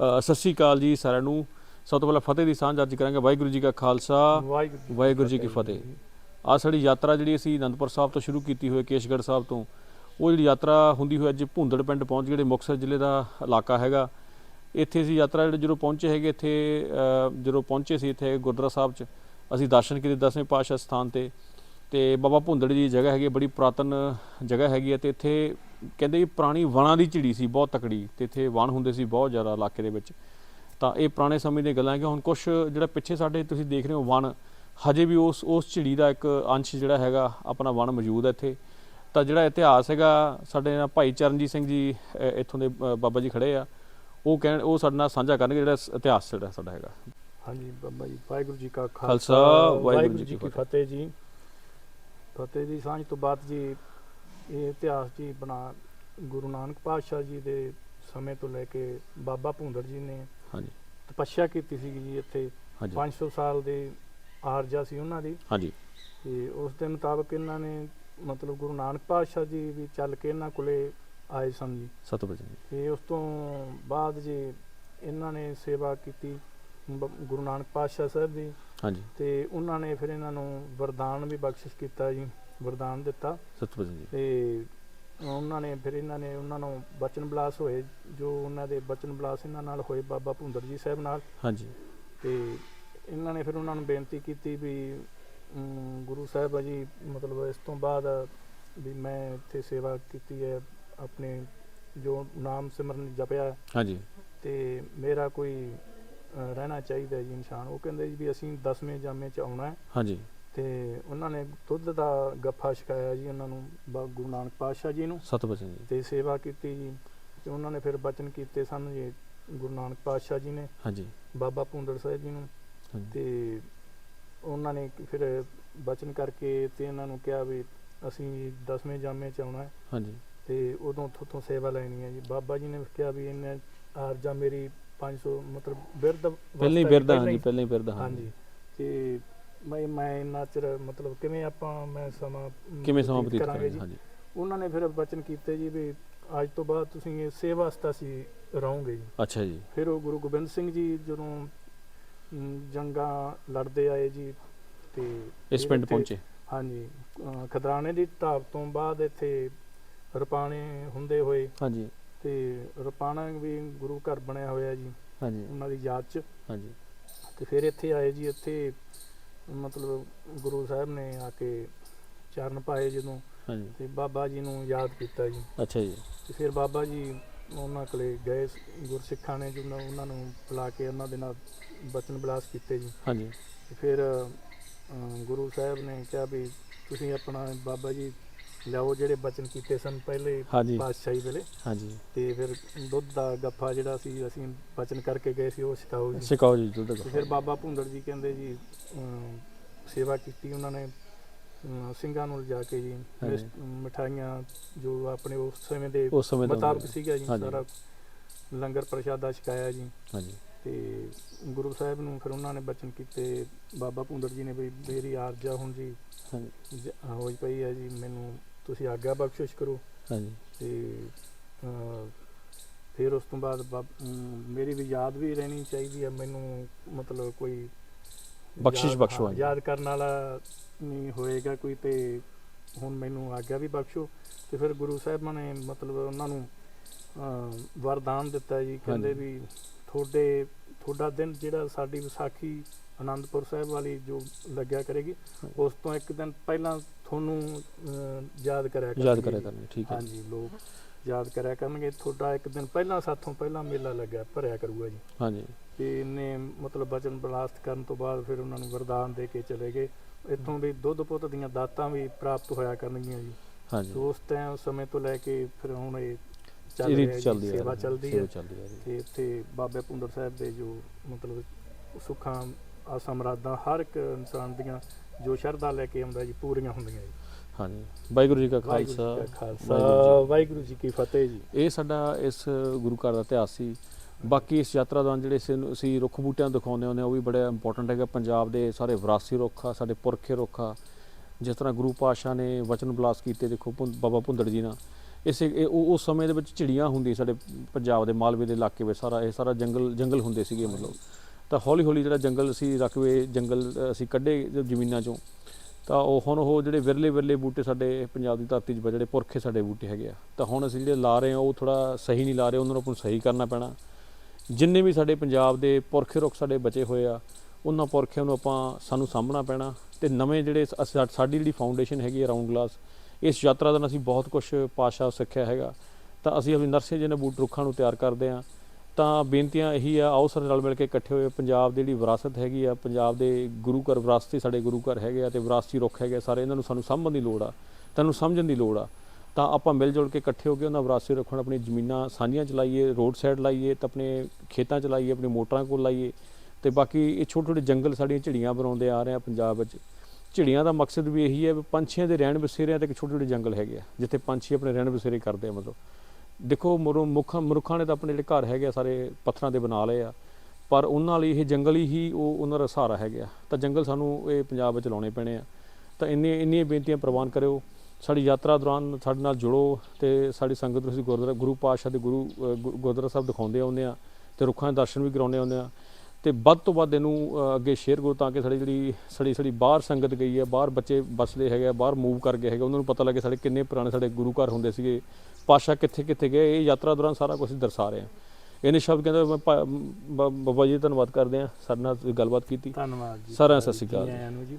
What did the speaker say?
ਸਤਿ ਸ਼੍ਰੀ ਅਕਾਲ ਜੀ ਸਾਰਿਆਂ ਨੂੰ। ਸਭ ਤੋਂ ਪਹਿਲਾਂ ਫਤਿਹ ਦੀ ਸਾਂਝ ਅੱਜ ਕਰਾਂਗੇ। ਵਾਹਿਗੁਰੂ ਜੀ ਕਾ ਖਾਲਸਾ ਵਾਹਿਗੁਰੂ ਜੀ ਕੀ ਫਤਿਹ। ਆ ਸਾਡੀ ਯਾਤਰਾ ਜਿਹੜੀ ਅਸੀਂ ਅਨੰਦਪੁਰ ਸਾਹਿਬ ਤੋਂ ਸ਼ੁਰੂ ਕੀਤੀ ਹੋਈ ਕੇਸ਼ਗੜ੍ਹ ਸਾਹਿਬ ਤੋਂ ਉਹ ਜਿਹੜੀ ਯਾਤਰਾ ਹੁੰਦੀ ਹੋਈ ਅੱਜ ਭੁੰਦੜ ਪਿੰਡ ਪਹੁੰਚ ਗਏ ਜਿਹੜੇ ਮੁਕਤਸਰ ਜ਼ਿਲ੍ਹੇ ਦਾ ਇਲਾਕਾ ਹੈਗਾ। ਇੱਥੇ ਅਸੀਂ ਯਾਤਰਾ ਜਿਹੜੇ ਜਦੋਂ ਪਹੁੰਚੇ ਹੈਗੇ ਇੱਥੇ ਜਦੋਂ ਪਹੁੰਚੇ ਸੀ ਇੱਥੇ ਗੁਰਦੁਆਰਾ ਸਾਹਿਬ 'ਚ ਅਸੀਂ ਦਰਸ਼ਨ ਕੀਤੇ ਦਸਵੇਂ ਪਾਤਸ਼ਾਹ ਸਥਾਨ ਤੇ। ਤੇ ਬਾਬਾ ਭੁੰਦੜ ਜੀ ਦੀ ਜਗ੍ਹਾ ਹੈਗੀ ਬੜੀ ਪੁਰਾਤਨ ਜਗ੍ਹਾ ਹੈਗੀ ਹੈ ਤੇ ਇੱਥੇ ਕਹਿੰਦੇ ਵੀ ਪੁਰਾਣੀ ਵਣਾਂ ਦੀ ਝਿੜੀ ਸੀ ਬਹੁਤ ਤਕੜੀ ਤੇ ਇੱਥੇ ਵਣ ਹੁੰਦੇ ਸੀ ਬਹੁਤ ਜ਼ਿਆਦਾ ਇਲਾਕੇ ਦੇ ਵਿੱਚ। ਤਾਂ ਇਹ ਪੁਰਾਣੇ ਸਮੇਂ ਦੀਆਂ ਗੱਲਾਂ ਹੈ ਕਿ ਹੁਣ ਕੁਝ ਜਿਹੜਾ ਪਿੱਛੇ ਸਾਡੇ ਤੁਸੀਂ ਦੇਖ ਰਹੇ ਹੋ ਵਣ ਹਜੇ ਵੀ ਉਸ ਉਸ ਝਿੜੀ ਦਾ ਇੱਕ ਅੰਸ਼ ਜਿਹੜਾ ਹੈਗਾ ਆਪਣਾ ਵਣ ਮੌਜੂਦ ਹੈ ਇੱਥੇ। ਤਾਂ ਜਿਹੜਾ ਇਤਿਹਾਸ ਹੈਗਾ ਸਾਡੇ ਨਾਲ ਭਾਈ ਚਰਨਜੀਤ ਸਿੰਘ ਜੀ ਇੱਥੋਂ ਦੇ ਬਾਬਾ ਜੀ ਖੜੇ ਆ। ਉਹ ਕਹਿਣ ਉਹ ਸਾਡੇ ਨਾਲ ਸਾਂਝਾ ਕਰਨਗੇ ਜਿਹੜਾ ਇਤਿਹਾਸ ਜਿਹੜਾ ਸਾਡਾ ਹੈਗਾ। ਹਾਂਜੀ ਬਾਬਾ ਜੀ ਵਾਹਿਗੁਰੂ ਜੀ ਕਾ ਖਾਲਸਾ, ਵਾਹਿਗੁਰੂ ਜੀ ਕੀ ਫਤਿਹ। ਜੀ। ਫਤਿਹ ਦੀ ਸਾਂਝ ਤੋਂ ਬਾਅਦ ਜੀ ਇਹ ਇਤਿਹਾਸ ਜੀ ਬਣਾ ਗੁਰੂ ਨਾਨਕ ਪਾਤਸ਼ਾਹ ਜੀ ਦੇ ਸਮੇਂ ਤੋਂ ਲੈ ਕੇ ਬਾਬਾ ਭੁੰਦੜ ਜੀ ਨੇ ਹਾਂਜੀ। ਤਪੱਸਿਆ ਕੀਤੀ ਸੀ ਜੀ ਇੱਥੇ। ਹਾਂਜੀ। 500 ਸਾਲ ਦੇ ਆਰਜਾ ਸੀ ਉਹਨਾਂ ਦੀ। ਹਾਂਜੀ। ਤੇ ਉਸ ਦੇ ਮੁਤਾਬਕ ਇਹਨਾਂ ਨੇ ਮਤਲਬ ਗੁਰੂ ਨਾਨਕ ਪਾਤਸ਼ਾਹ ਜੀ ਵੀ ਚੱਲ ਕੇ ਇਹਨਾਂ ਕੋਲੇ ਆਏ ਸਨ ਜੀ। ਸਤਿ ਜੀ ਤੇ ਉਸ ਤੋਂ ਬਾਅਦ ਜੀ ਇਹਨਾਂ ਨੇ ਸੇਵਾ ਕੀਤੀ ਗੁਰੂ ਨਾਨਕ ਪਾਤਸ਼ਾਹ ਸਾਹਿਬ ਦੀ। ਹਾਂਜੀ। ਤੇ ਉਹਨਾਂ ਨੇ ਫਿਰ ਇਹਨਾਂ ਨੂੰ ਵਰਦਾਨ ਵੀ ਬਖਸ਼ਿਸ਼ ਕੀਤਾ ਜੀ। ਵਰਦਾਨ ਦਿੱਤਾ। ਸਤਿ ਜੀ। ਤੇ ਉਹਨਾਂ ਨੇ ਫਿਰ ਇਹਨਾਂ ਨੇ ਉਹਨਾਂ ਨੂੰ ਬਚਨ ਬਲਾਸ ਹੋਏ ਜੋ ਉਹਨਾਂ ਦੇ ਬਚਨ ਬਲਾਸ ਇਹਨਾਂ ਨਾਲ ਹੋਏ ਬਾਬਾ ਭੁੰਦਰ ਜੀ ਸਾਹਿਬ ਨਾਲ। ਹਾਂਜੀ। ਤੇ ਇਹਨਾਂ ਨੇ ਫਿਰ ਉਹਨਾਂ ਨੂੰ ਬੇਨਤੀ ਕੀਤੀ ਵੀ ਗੁਰੂ ਸਾਹਿਬ ਜੀ ਮਤਲਬ ਇਸ ਤੋਂ ਬਾਅਦ ਵੀ ਮੈਂ ਇੱਥੇ ਸੇਵਾ ਕੀਤੀ ਹੈ ਆਪਣੇ ਜੋ ਨਾਮ ਸਿਮਰਨ ਜਪਿਆ। ਹਾਂਜੀ। ਤੇ ਮੇਰਾ ਕੋਈ ਰਹਿਣਾ ਚਾਹੀਦਾ ਜੀ ਇਨਸਾਨ। ਉਹ ਕਹਿੰਦੇ ਜੀ ਵੀ ਅਸੀਂ 10ਵੇਂ ਜਾਮੇ ਚ ਆਉਣਾ ਹੈ। ਹਾਂਜੀ। ਤੇ ਉਹਨਾਂ ਨੇ ਦੁੱਧ ਦਾ ਗੱਫਾ ਛਕਾਇਆ ਜੀ ਉਹਨਾਂ ਨੂੰ ਬਾ- ਗੁਰੂ ਨਾਨਕ ਪਾਤਸ਼ਾਹ ਜੀ ਨੂੰ। ਸਤਿ ਜੀ ਤੇ ਸੇਵਾ ਕੀਤੀ ਜੀ। ਤੇ ਉਹਨਾਂ ਨੇ ਫਿਰ ਬਚਨ ਕੀਤੇ ਸਨ ਜੀ ਗੁਰੂ ਨਾਨਕ ਪਾਤਸ਼ਾਹ ਜੀ ਨੇ ਹਾਂਜੀ। ਬਾਬਾ ਭੁੰਦੜ ਸਾਹਿਬ ਜੀ ਨੂੰ। ਹਾਂਜੀ। ਤੇ ਉਹਨਾਂ ਨੇ ਫਿਰ ਬਚਨ ਕਰਕੇ ਤੇ ਇਹਨਾਂ ਨੂੰ ਕਿਹਾ ਵੀ ਅਸੀਂ 10ਵੇਂ ਜਾਮੇ ਚ ਆਉਣਾ ਹੈ। ਹਾਂਜੀ। ਤੇ ਉਦੋਂ ਥੋਥੋਂ ਸੇਵਾ ਲੈਣੀ ਹੈ ਜੀ। ਬਾਬਾ ਜੀ ਨੇ ਕਿਹਾ ਵੀ ਇਹਨੇ ਆਰਜਾ ਮੇਰੀ 500 ਮਤਲਬ ਬਿਰਧ ਪਹਿਲਾਂ ਹੀ ਅਵਸਥਾ ਬਿਰਦਾ ਪਹਿਲਾਂ ਹਾਂਜੀ ਪਹਿਲਾਂ ਹੀ ਬਿਰਦਾ ਹਾਂਜੀ। ਤੇ ਮੈਂ ਮੈਂ ਇੰਨਾ ਚਿਰ ਮਤਲਬ ਕਿਵੇਂ ਆਪਾਂ ਮੈਂ ਸਮਾਂ ਅਮ, ਕਿਵੇਂ ਸਮਾਂ ਬਤੀਤ ਕਰਾਂਗੇ ਹਾਂਜੀ। ਉਹਨਾਂ ਨੇ ਫਿਰ ਬਚਨ ਕੀਤੇ ਜੀ ਵੀ ਅੱਜ ਤੋਂ ਬਾਅਦ ਤੁਸੀਂ ਇਹ ਸੇਵਾ ਵਾਸਤਾ ਸੀ ਰਹੋਗੇ ਜੀ। ਅੱਛਾ ਜੀ। ਫਿਰ ਉਹ ਗੁਰੂ ਗੋਬਿੰਦ ਸਿੰਘ ਜੀ ਜਦੋਂ ਅਮ, ਜੰਗਾਂ ਲੜਦੇ ਆਏ ਜੀ ਤੇ ਇਸ ਪਿੰਡ ਇੱਥੇ- ਪਹੁੰਚੇ? ਹਾਂਜੀ ਅ, ਖਦਰਾਣੇ ਦੀ ਢਾਬ ਤੋਂ ਬਾਅਦ ਇੱਥੇ ਰਪਾਣੇ ਹੁੰਦੇ ਹੋਏ ਹਾਂਜੀ। ਤੇ ਰਪਾਣਾ ਵੀ ਗੁਰੂ ਘਰ ਬਣਿਆ ਹੋਇਆ ਜੀ। ਹਾਂਜੀ। ਉਹਨਾਂ ਦੀ ਯਾਦ 'ਚ। ਹਾਂਜੀ। ਤੇ ਫਿਰ ਇੱਥੇ ਆਏ ਜੀ ਇੱਥੇ ਮਤਲਬ ਗੁਰੂ ਸਾਹਿਬ ਨੇ ਆ ਕੇ ਚਰਨ ਪਾਏ ਜਦੋਂ ਹਾਂਜੀ। ਤੇ ਬਾਬਾ ਜੀ ਨੂੰ ਯਾਦ ਕੀਤਾ ਜੀ। ਅੱਛਾ ਜੀ। ਤੇ ਫਿਰ ਬਾਬਾ ਜੀ ਉਹਨਾਂ ਕੋਲੇ ਗਏ ਗੁਰਸਿੱਖਾਂ ਨੇ ਜਿਹਨਾਂ ਉਹਨਾਂ ਨੂੰ ਬੁਲਾ ਕੇ ਉਹਨਾਂ ਦੇ ਨਾਲ ਬਚਨ ਬਲਾਸ ਕੀਤੇ ਜੀ। ਹਾਂਜੀ। ਤੇ ਫਿਰ ਅ, ਗੁਰੂ ਸਾਹਿਬ ਨੇ ਕਿਹਾ ਵੀ ਤੁਸੀਂ ਆਪਣਾ ਬਾਬਾ ਜੀ ਲਿਆਓ ਜਿਹੜੇ ਬਚਨ ਕੀਤੇ ਸਨ ਪਹਿਲੇ ਹਾਂਜੀ। ਪਾਤਸ਼ਾਹੀ ਵੇਲੇ। ਹਾਂਜੀ। ਤੇ ਫਿਰ ਦੁੱਧ ਦਾ ਗੱਫਾ ਜਿਹੜਾ ਸੀ ਅਸੀਂ ਬਚਨ ਕਰਕੇ ਗਏ ਸੀ ਉਹ ਛਕਾਓ ਜੀ। ਸਿਕਾਓ ਜੀ ਦੁੱਧ ਤੇ ਫਿਰ ਬਾਬਾ ਭੁੰਦੜ ਜੀ ਕਹਿੰਦੇ ਜੀ ਅਮ, ਸੇਵਾ ਕੀਤੀ ਉਹਨਾਂ ਨੇ ਅਮ, ਸਿੰਘਾਂ ਨੂੰ ਲਿਜਾ ਕੇ ਜੀ। ਹਾਂਜੀ। ਮਿਸ- ਮਠਾਈਆਂ ਜੋ ਆਪਣੇ ਉਸ ਸਮੇਂ ਦੇ ਉਸ ਸਮੇਂ ਦਾ ਮੁਤਾਬਕ। ਸੀਗਾ ਜੀ ਹਾਂਜੀ। ਸਾਰਾ ਲੰਗਰ ਪ੍ਰਸ਼ਾਦਾ ਛਕਾਇਆ ਜੀ। ਹਾਂਜੀ। ਤੇ ਗੁਰੂ ਸਾਹਿਬ ਨੂੰ ਫਿਰ ਉਹਨਾਂ ਨੇ ਬਚਨ ਕੀਤੇ। ਬਾਬਾ ਭੁੰਦੜ ਜੀ ਨੇ ਵੀ ਮੇਰੀ ਆਰਜਾ ਹੁਣ ਜੀ। ਹਾਂਜੀ। ਜ- ਹੋਈ ਪਈ ਹੈ ਜੀ ਮੈਨੂੰ ਤੁਸੀਂ ਆਗਿਆ ਬਖਸ਼ਿਸ਼ ਕਰੋ ਹਾਂਜੀ ਤੇ ਅਹ, ਫਿਰ ਉਸ ਤੋਂ ਬਾਅਦ ਬਾਬ- ਅਮ, ਮੇਰੀ ਵੀ ਯਾਦ ਵੀ ਰਹਿਣੀ ਚਾਹੀਦੀ ਹੈ ਮੈਨੂੰ ਮਤਲਬ ਕੋਈ ਬਖਸ਼ਿਸ਼ ਯਾਦ- ਬਖਸ਼ੋ, ਹਾਂ, ਹਾਂਜੀ। ਯਾਦ ਕਰਨ ਵਾਲਾ ਨਹੀਂ ਹੋਏਗਾ ਕੋਈ ਤੇ ਹੁਣ ਮੈਨੂੰ ਆਗਿਆ ਵੀ ਬਖਸ਼ੋ ਤੇ ਫਿਰ ਗੁਰੂ ਸਾਹਿਬਾਂ ਨੇ ਮਤਲਬ ਉਹਨਾਂ ਨੂੰ ਅਹ, ਵਰਦਾਨ ਦਿੱਤਾ ਜੀ ਕਹਿੰਦੇ ਹਾਂਜੀ। ਵੀ ਤੁਹਾਡੇ ਤੁਹਾਡਾ ਦਿਨ ਜਿਹੜਾ ਸਾਡੀ ਵਿਸਾਖੀ ਆਨੰਦਪੁਰ ਸਾਹਿਬ ਵਾਲੀ ਜੋ ਲੱਗਿਆ ਕਰੇਗੀ ਉਸ ਤੋਂ ਇੱਕ ਦਿਨ ਪਹਿਲਾਂ ਤੁਹਾਨੂੰ ਅਹ, ਯਾਦ ਕਰਿਆ ਯਾਦ ਕਰਨਗੇ। ਕਰਿਆ ਜੀ। ਕਰਨੀ ਠੀਕ ਹੈ। ਹਾਂਜੀ ਲੋਕ ਯਾਦ ਕਰਿਆ ਕਰਨਗੇ। ਤੁਹਾਡਾ ਇੱਕ ਦਿਨ ਪਹਿਲਾਂ ਸਾਥੋਂ ਪਹਿਲਾਂ ਮੇਲਾ ਲੱਗਿਆ ਭਰਿਆ ਕਰੂਗਾ ਜੀ। ਹਾਂਜੀ। ਤੇ ਇਹਨੇ ਮਤਲਬ ਬਚਨ ਬਲਾਸਟ ਕਰਨ ਤੋਂ ਬਾਅਦ ਫਿਰ ਉਹਨਾਂ ਨੂੰ ਵਰਦਾਨ ਦੇ ਕੇ ਚਲੇ ਗਏ। ਇੱਥੋਂ ਵੀ ਦੁੱਧ ਪੁੱਤ ਦੀਆਂ ਦਾਤਾਂ ਵੀ ਪ੍ਰਾਪਤ ਹੋਇਆ ਕਰਨਗੀਆਂ ਜੀ। ਹਾਂਜੀ। ਤੇ ਉਸ ਟਾਈਮ ਸਮੇਂ ਤੋਂ ਲੈ ਕੇ ਫਿਰ ਹੁਣ ਇਹ ਚੱਲ ਇਹ ਰਿਹਾ ਰੀਤ ਜੀ, ਚੱਲਦੀ ਹੈ ਸੇਵਾ ਚੱਲਦੀ ਸੇਵਾ ਹੈ ਚੱਲਦੀ ਹੈ। ਤੇ ਇੱਥੇ ਬਾਬੇ ਪੁੰਦਰ ਸਾਹਿਬ ਦੇ ਜੋ ਮਤਲਬ ਸੁੱਖਾਂ ਆਸਾਂ ਮੁਰਾਦਾਂ ਹਰ ਇੱਕ ਇਨਸਾਨ ਦੀਆਂ ਜੋ ਸ਼ਰਧਾ ਲੈ ਕੇ ਆਉਂਦਾ ਜੀ ਪੂਰੀਆਂ ਹੁੰਦੀਆਂ ਜੀ। ਹਾਂਜੀ। ਵਾਹਿਗੁਰੂ ਜੀ ਕਾ ਖਾਲਸਾ। ਵਾਹਿਗੁਰੂ ਜੀ ਕੀ ਫਤਿਹ ਜੀ। ਇਹ ਸਾਡਾ ਇਸ ਗੁਰੂ ਘਰ ਦਾ ਇਤਿਹਾਸ ਸੀ। ਬਾਕੀ ਇਸ ਯਾਤਰਾ ਦੌਰਾਨ ਜਿਹੜੇ ਅਸੀਂ- ਰੁੱਖ ਬੂਟਿਆਂ ਦਿਖਾਉਂਦੇ ਹੁੰਦੇ ਆ ਉਹ ਵੀ ਬੜਾ ਇੰਪੋਰਟੈਂਟ ਹੈਗਾ। ਪੰਜਾਬ ਦੇ ਸਾਰੇ ਵਿਰਾਸੀ ਰੁੱਖ ਆ ਸਾਡੇ ਪੁਰਖੇ ਰੁੱਖ ਆ। ਜਿਸ ਤਰ੍ਹਾਂ ਗੁਰੂ ਪਾਤਸ਼ਾਹ ਨੇ ਵਚਨ ਬਲਾਸ ਕੀਤੇ ਦੇਖੋ ਬਾਬਾ ਭੁੰਦੜ ਜੀ ਨਾਲ। ਇਸੇ ਉਹ ਉਸ ਸਮੇਂ ਦੇ ਵਿੱਚ ਝਿੜੀਆਂ ਹੁੰਦੀ ਸਾਡੇ ਪੰਜਾਬ ਦੇ ਮਾਲਵੇ ਦੇ ਇਲਾਕੇ ਵਿੱਚ। ਸਾਰਾ ਇਹ ਸਾਰਾ ਜੰਗਲ ਜੰਗਲ ਹੁੰਦੇ ਸੀਗੇ ਮਤਲਬ। ਤਾਂ ਹੌਲੀ ਹੌਲੀ ਜਿਹੜਾ ਜੰਗਲ ਅਸੀਂ ਰਕਵੇ ਜੰਗਲ ਅਸੀਂ ਕੱਢੇ ਜ਼ਮੀਨਾਂ ਚੋਂ। ਤਾਂ ਉਹ ਹੁਣ ਉਹ ਜਿਹੜੇ ਵਿਰਲੇ ਵਿਰਲੇ ਬੂਟੇ ਸਾਡੇ ਪੰਜਾਬ ਦੀ ਧਰਤੀ 'ਚ ਜਿਹੜੇ ਪੁਰਖੇ ਸਾਡੇ ਬੂਟੇ ਹੈਗੇ ਆ। ਤਾਂ ਹੁਣ ਅਸੀਂ ਜਿਹੜੇ ਲਾ ਰਹੇ ਆ, ਉਹ ਥੋੜਾ ਸਹੀ ਨਹੀਂ ਲਾ ਰਹੇ, ਉਹਨਾਂ ਨੂੰ ਆਪਾਂ ਨੂੰ ਸਹੀ ਕਰਨਾ ਪੈਣਾ। ਜਿੰਨੇ ਵੀ ਸਾਡੇ ਪੰਜਾਬ ਦੇ ਪੁਰਖੇ ਰੁੱਖ ਸਾਡੇ ਬਚੇ ਹੋਏ ਆ, ਉਹਨਾਂ ਪੁਰਖਿਆਂ ਨੂੰ ਆਪਾਂ ਸਾਨੂੰ ਸਾਂਭਣਾ ਪੈਣਾ ਤੇ ਨਵੇਂ ਜਿਹੜੇ ਸ- ਸਾਡੀ ਜਿਹੜੀ ਫਾਊਂਡੇਸ਼ਨ ਹੈਗੀ ਰਾਉਂਡ ਗਲਾਸ, ਇਸ ਯਾਤਰਾ ਦਾ ਅਸੀਂ ਬਹੁਤ ਕੁਝ ਪਾਸ਼ਾ ਸਿੱਖਿਆ ਹੈਗਾ। ਤਾਂ ਅਸੀਂ ਆਪਣੀ ਨਰਸੇ ਜਿਹਨੇ ਬੂਟ ਰੁੱਖਾਂ ਨੂੰ ਤਿਆਰ ਕਰਦੇ ਆ ਤਾਂ ਬੇਨਤੀਆਂ ਇਹੀ ਆ, ਆਓ ਸਾਰੇ ਰਲ ਮਿਲ ਕੇ ਇਕੱਠੇ ਹੋਏ। ਪੰਜਾਬ ਦੀ ਜਿਹੜੀ ਵਿਰਾਸਤ ਹੈਗੀ ਆ, ਪੰਜਾਬ ਦੇ ਗੁਰੂ ਘਰ, ਵਿਰਾਸਤੀ ਸਾਡੇ ਗੁਰੂ ਘਰ ਹੈਗੇ ਆ ਤੇ ਵਿਰਾਸਤੀ ਰੁੱਖ ਹੈਗੇ ਆ, ਸਾਰੇ ਇਹਨਾਂ ਨੂੰ ਸਾਨੂੰ ਸਾਂਭਣ ਦੀ ਲੋੜ ਆ ਤੁਹਾਨੂੰ ਸਮਝਣ ਦੀ ਲੋੜ ਆ। ਤਾਂ ਆਪਾਂ ਮਿਲ ਜੁਲ ਕੇ ਇਕੱਠੇ ਹੋ ਕੇ ਉਹਨਾਂ ਵਿਰਾਸਤੀ ਰੱਖਣ ਆਪਣੀ ਜ਼ਮੀਨਾਂ ਸਾਂਝੀਆਂ ਚਲਾਈਏ, ਰੋਡ ਸਾਈਡ ਲਾਈਏ, ਤਾਂ ਆਪਣੇ ਖੇਤਾਂ ਚ ਲਾਈਏ, ਆਪਣੀ ਮੋਟਰਾਂ ਕੋਲ ਲਾਈਏ। ਤੇ ਬਾਕੀ ਇਹ ਛੋਟੇ ਛੋਟੇ ਜੰਗਲ ਸਾਡੀਆਂ ਝਿੜੀਆਂ ਬਣਾਉਂਦੇ ਆ ਰਹੇ ਆ ਪੰਜਾਬ ਵਿੱਚ। ਝਿੜੀਆਂ ਦਾ ਮਕਸਦ ਵੀ ਇਹੀ ਹੈ ਵੀ ਪੰਛੀਆਂ ਦੇ ਰਹਿਣ ਬਸੇਰਿਆਂ ਤੇ ਇੱਕ ਛੋਟੇ ਛੋਟੇ ਜੰਗਲ ਹੈਗੇ ਆ, ਜਿੱਥੇ ਪੰਛੀ ਆਪਣੇ ਰਹਿਣ ਬਸੇਰੇ ਕਰਦੇ ਆ ਮਤਲਬ। ਦੇਖੋ, ਮਰੋ, ਮੁੱਖ, ਮਨੁੱਖਾਂ ਨੇ ਤਾਂ ਆਪਣੇ ਜਿਹੜੇ ਘਰ ਹੈਗੇ ਆ, ਸਾਰੇ ਪੱਥਰਾਂ ਦੇ ਬਣਾ ਲਏ ਆ। ਪਰ ਉਹਨਾਂ ਲਈ ਇਹ ਜੰਗਲ ਹੀ ਉਹ, ਉਹਨਾਂ ਦਾ ਸਹਾਰਾ ਹੈਗਾ ਤਾਂ ਜੰਗਲ ਸਾਨੂੰ ਇਹ ਪੰਜਾਬ ਵਿੱਚ ਲਾਉਣੇ ਪੈਣੇ ਆ। ਤਾਂ ਇੰਨੀ ਇੰਨੀਆਂ ਬੇਨਤੀਆਂ ਪ੍ਰਵਾਨ ਕਰਿਓ। ਸਾਡੀ ਯਾਤਰਾ ਦੌਰਾਨ ਸਾਡੇ ਨਾਲ ਜੁੜੋ ਤੇ ਸਾਡੀ ਸੰਗਤ ਨੂੰ ਅਸੀਂ ਗੁਰਦੁਆਰਾ, ਗੁਰੂ ਪਾਤਸ਼ਾਹ ਦੇ ਗੁਰੂ ਗੁ- ਗੁਰਦੁਆਰਾ ਸਾਹਿਬ ਦਿਖਾਉਂਦੇ ਆਉਂਦੇ ਆ ਤੇ ਰੁੱਖਾਂ ਦੇ ਦਰਸ਼ਨ ਵੀ ਕਰਾਉਂਦੇ ਆਉਂਦੇ ਆ। ਤੇ ਵੱਧ ਤੋਂ ਵੱਧ ਇਹਨੂੰ ਅੱਗੇ ਸ਼ੇਅਰ ਕਰੋ ਤਾਂ ਕਿ ਸਾਡੀ ਜਿਹੜੀ ਸਾਡੀ ਸਾਡੀ ਬਾਹਰ ਸੰਗਤ ਗਈ ਹੈ ਬਾਹਰ ਬੱਚੇ ਬਸਦੇ ਹੈਗੇ ਆ ਬਾਹਰ ਮੂਵ ਕਰ ਗਏ ਹੈਗੇ ਉਹਨਾਂ ਨੂੰ ਪਤਾ ਲੱਗੇ ਸਾਡੇ ਕਿੰਨੇ ਪੁਰਾਣੇ ਸਾਡੇ ਗੁਰੂ ਘਰ ਹੁੰਦੇ ਸੀਗੇ ਪਾਸ਼ਾ ਕਿੱਥੇ ਕਿੱਥੇ ਗਏ ਇਹ ਯਾਤਰਾ ਦੌਰਾਨ ਸਾਰਾ ਕੁਝ ਦਰਸਾ ਰਹੇ ਆ। ਇਹਨੇ ਸ਼ਬਦ ਕਹਿੰਦਾ ਮੈਂ ਬਾਬਾ ਜੀ ਧੰਨਵਾਦ ਕਰਦੇ ਆ ਸਾਡੇ ਨਾਲ ਗੱਲਬਾਤ ਕੀਤੀ। ਧੰਨਵਾਦ ਜੀ। ਸਾਰਿਆਂ ਸਤਿ ਸ਼੍ਰੀ ਅਕਾਲ ਜੀ।